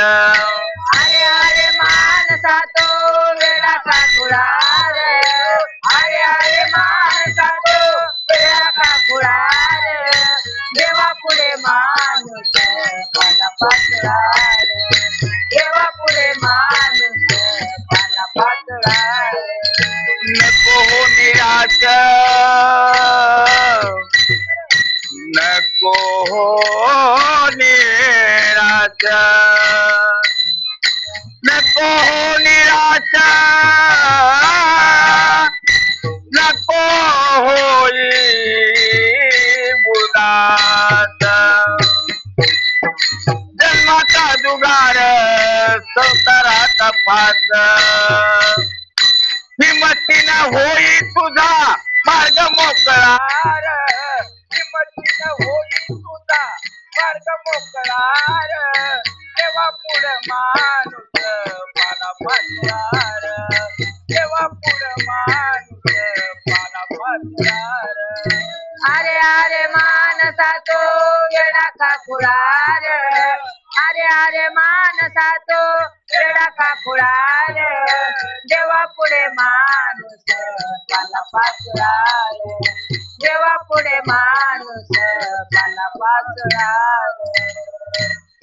अरे अरे मानसा तो वेडा काकुळा रे. अरे अरे मानसा तो वेडा काकुळा रे. देवा पुढे माणूस पाला पाचळा रे. देवा पुढे माणूस पाला पाचळा रे. नको हो निराश. नको हो निराश. नको होई उदास जन्माचा जुगार संसाराचा फास। हिमतीनं होई तुझा मार्ग मोकळा र. हिमतीनं होई तुझा मार्ग मोकळा तेव्हा पुढं माणूस मला पाचला अरे अरे मानसा तो गेडा का फुडार अरे अरे मानसा तो गेड़ा का फुडार देवा पुढे माणूस पाला पाचरा देवा पुढे माणूस पाला पाचरा